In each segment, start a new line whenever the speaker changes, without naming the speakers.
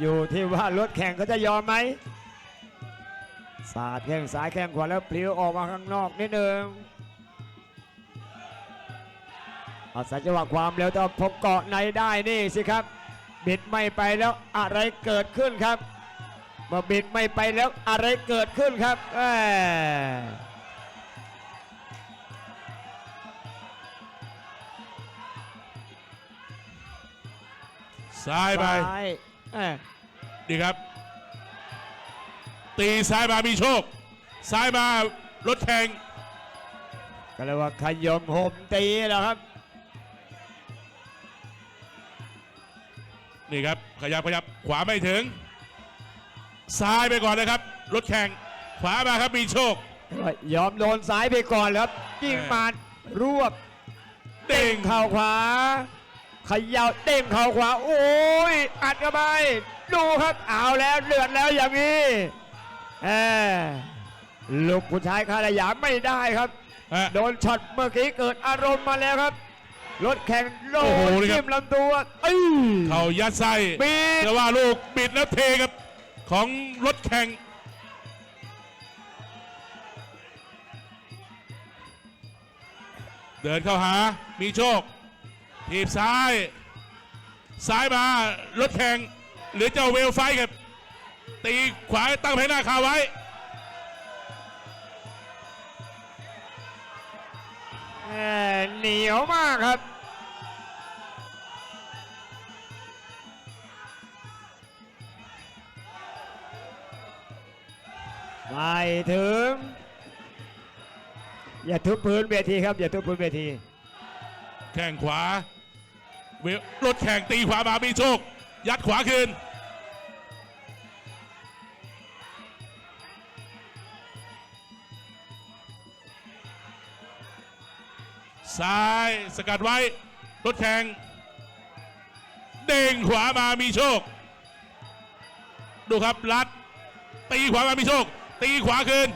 อยู่ที่ว่ารถแข่งเขาจะยอมไหมสาดแข้งซ้ายแข้งขวาแล้วปลิวออกมาข้างนอกนิดนึงอาศัยจังหวะความเร็วแต่พอเกาะในได้นี่สิครับบิดไม่ไปแล้วอะไรเกิดขึ้นครับเมื่อบิดไม่ไปแล้วอะไรเกิดขึ้นครับแหม
ซ้ายไป
ซ้ายแหม
ดีครับ ตีซ้ายมามีโชค ซ้ายมารถแข่ง
ก็เรียกว่าขยมโหมตีแล้วครับ
นี่ครับขยับขยับขวาไม่ถึง ซ้ายไปก่อนนะครับ รถแข่ง ขวามาครับมีโชค
ยอมโดนซ้ายไปก่อนแล้วยิงมารวบ
เด้ง
เข่าขวาเขย่าเด้งเข่าขวาโอ้ยอัดเข้าไปดูครับเอาแล้วเลือดแล้วอย่างนี้แหมลูกผู้ชายคาราหยามไม่ได้ครับ
ฮะ
โดนช็อตเมื่อกี้เกิดอารมณ์มาแล้วครับรถแข่งโด
โอ้โห
น
นี่ครับ
จิ้มลำตัวเอ้ย
เขายัดไส้
บิด
แต่ว่าลูกบิดแล้วเทครับ ของรถแข่งเดินเข้าหา มีโชค ทีบซ้าย ซ้ายมารถแข่งหรือเจ้าเวลไฟครับ ตีขวาตั้งแผงหน้าคาไว้
แหมเหนียวมากครับ ไม่ถึง อย่าทุบพื้นเวทีครับ อย่าทุบพื้นเวที
แข่งขวา เวลรถแข่งตีขวามามีโชค ยัดขวาคืน ซ้ายสกัดไว้ รถแข่ง เด้งขวามามีโชค ดูครับรัด ตีขวามามีโชค ตีขวาคืน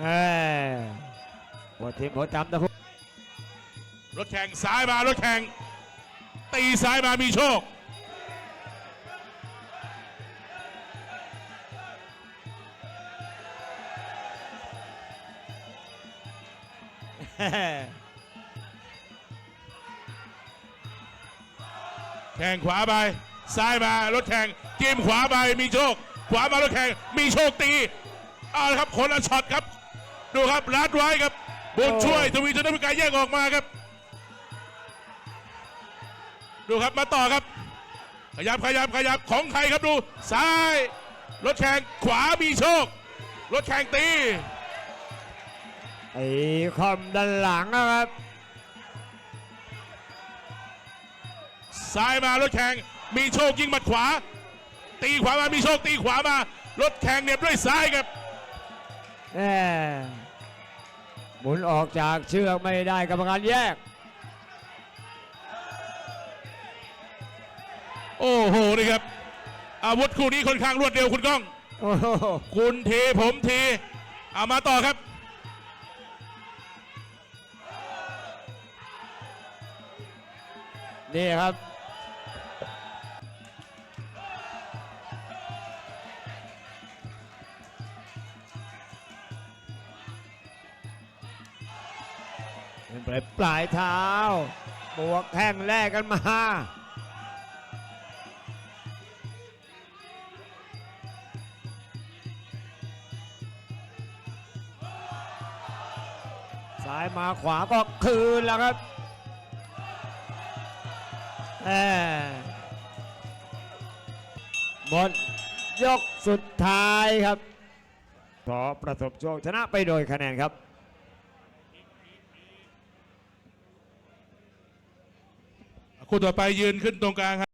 แหมหัวทีมหัวจำนะคุณ
รถแข่งซ้ายมารถแข่งตีซ้ายมามีโชค แข่งขวาไป ซ้ายมารถแข่งจิ้มขวาไปมีโชค ขวามารถแข่งมีโชคตีเอาละครับคนละช็อตครับ ดูครับรัดไว้ครับบุญช่วยทวีชนพิการแยกออกมาครับ ดูครับมาต่อครับ ขยับขยับขยับของใครครับดู ซ้าย รถแข่งขวามีโชค รถแข่งตี
ไอ้คอมด้านหลังนะครับ
ซ้ายมารถแข่งมีโชคยิงหมัดขวา ตีขวามามีโชคตีขวามา รถแข่งเหน็บด้วยซ้ายครับ
แหมหมุนออกจากเชือกไม่ได้กรรมการแยก
โอ้โหนี่ครับ อาวุธคู่นี้ค่อนข้างรวดเร็วคุณก้อง
โอ้โห
คุณทีผมทีเอามาต่อครับ
นี่ครับ เป็นปลายปลายเท้า บวกแข้งแลกกันมา ซ้ายมาขวาก็คืนแล้วครับแหมหมดยกสุดท้ายครับขอประสบโชคชนะไปโดยคะแนนครับ
คู่ต่อไปยืนขึ้นตรงกลางครับ